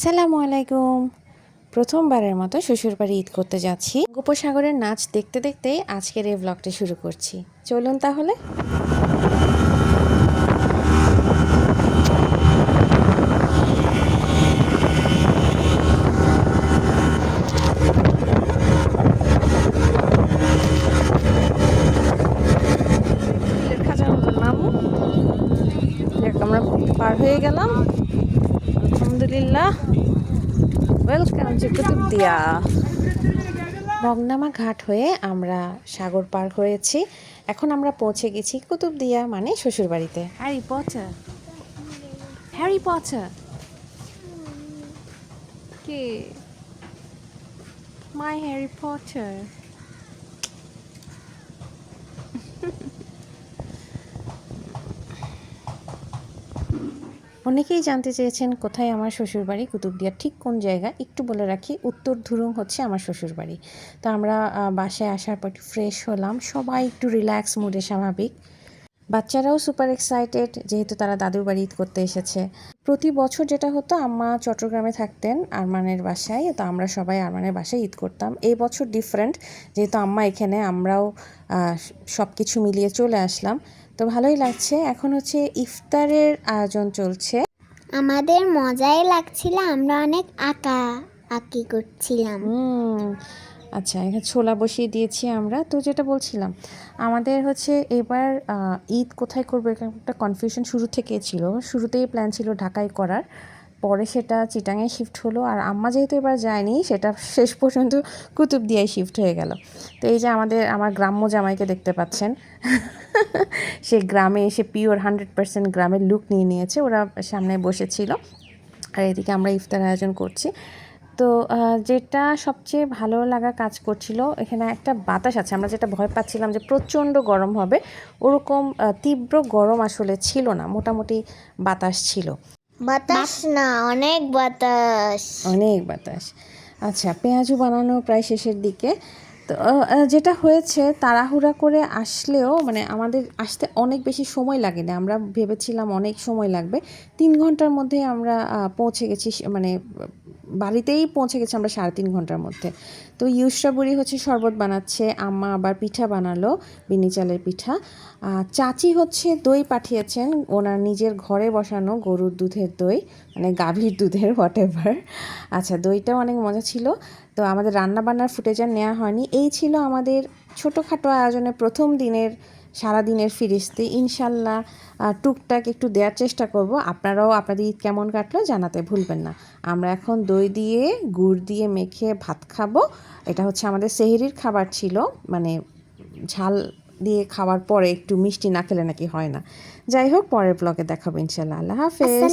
আসসালামু আলাইকুম। প্রথমবারের মতো শ্বশুরবাড়ি ঈদ করতে যাচ্ছি। গোপসাগরের নাচ দেখতে দেখতে আজকের এই ব্লগটা শুরু করছি। চলুন তাহলে। আমরা পার হয়ে গেলাম। আলহামদুলিল্লাহ। Welcome to Kutubdia. মগনামা ঘাট হয়ে আমরা সাগর পার হয়েছি। এখন আমরা পৌঁছে গেছি কুতুবদিয়া মানে শ্বশুরবাড়িতে। Harry Potter. Harry Potter. K? My Harry Potter. অনেকেই জানতে চেয়েছেন কোথায় আমার শ্বশুরবাড়ি, কুতুবদিয়ার ঠিক কোন জায়গা? একটু বলে রাখি, উত্তর ধুরুং হচ্ছে আমার শ্বশুরবাড়ি। তো আমরা বাসায় আসার পর একটু ফ্রেশ হলাম, সবাই একটু রিল্যাক্স মুডে স্বাভাবিক। বাচ্চারাও সুপার এক্সাইটেড যেহেতু তারা দাদুর বাড়ি ঈদ করতে এসেছে। প্রতি বছর যেটা হতো, আম্মা চট্টগ্রামে থাকতেন আরমানের বাসায়, তো আমরা সবাই আরমানের বাসায় ঈদ করতাম। এই বছর ডিফারেন্ট যেহেতু আম্মা এখানে, আমরাও সব কিছু মিলিয়ে চলে আসলাম। তো ভালোই লাগছে। এখন হচ্ছে ইফতারের আয়োজন চলছে। আমাদের মজাই লাগছিল, আমরা অনেক আঁকা আঁকি করছিলাম। আচ্ছা এখানে ছোলা বসিয়ে দিয়েছি আমরা। তো যেটা বলছিলাম, আমাদের হচ্ছে এবার ঈদ কোথায় করব? একটা কনফিউশন শুরু থেকে ছিল। শুরুতেই প্ল্যান ছিল ঢাকায় করার। পরে সেটা চিটাঙে শিফট হলো আর আম্মা যেহেতু এবার যায়নি, সেটা শেষ পর্যন্ত কুতুবদিয়ায় শিফট হয়ে গেল। তো এই যে আমাদের, আমার গ্রাম্য জামাইকে দেখতে পাচ্ছেন, সে গ্রামে এসে পিওর হান্ড্রেড পার্সেন্ট গ্রামের লুক নিয়ে নিয়েছে, ওরা সামনে বসেছিল। আর এদিকে আমরা ইফতার আয়োজন করছি। তো যেটা সবচেয়ে ভালো লাগা কাজ করছিল, এখানে একটা বাতাস আছে, আমরা যেটা ভয় পাচ্ছিলাম যে প্রচণ্ড গরম হবে, ওরকম তীব্র গরম আসলে ছিল না, মোটামুটি বাতাস ছিল। বাতাস? না অনেক বাতাস। অনেক বাতাস। আচ্ছা পেঁয়াজু বানানো প্রায় শেষের দিকে। তো যেটা হয়েছে তাড়াহুড়া করে আসলেও মানে আমাদের আসতে অনেক বেশি সময় লাগে না আমরা ভেবেছিলাম অনেক সময় লাগবে। তিন ঘণ্টার মধ্যে আমরা পৌঁছে গেছি মানে বাড়িতেই পৌঁছে গেছি আমরা সাড়ে তিন ঘণ্টার মধ্যে। তো ইউসরা বুড়ি হচ্ছে শরবত বানাচ্ছে, আম্মা আবার পিঠা বানালো, বিনি চালের পিঠা। আর চাচি হচ্ছে দই পাঠিয়েছেন, ওনার নিজের ঘরে বসানো গরুর দুধের দই মানে গাভীর দুধের হোয়াট এভার আচ্ছা দইটাও অনেক মজা ছিল। তো আমাদের রান্না বান্নার ফুটেজ আর নেওয়া হয়নি। এই ছিল আমাদের ছোটোখাটো আয়োজনের প্রথম দিনের সারাদিনের ফিরিস্তি। ইনশাল্লাহ টুকটাক একটু দেওয়ার চেষ্টা করব। আপনারাও আপনাদের ঈদ কেমন কাটলো জানাতে ভুলবেন না। আমরা এখন দই দিয়ে, গুড় দিয়ে মেখে ভাত খাব। এটা হচ্ছে আমাদের সেহেরির খাবার ছিল। মানে ঝাল দিয়ে খাওয়ার পরে একটু মিষ্টি না খেলে নাকি হয় না। যাই হোক, পরের ব্লগে দেখাবো ইনশাল্লাহ। আল্লাহ হাফেজ।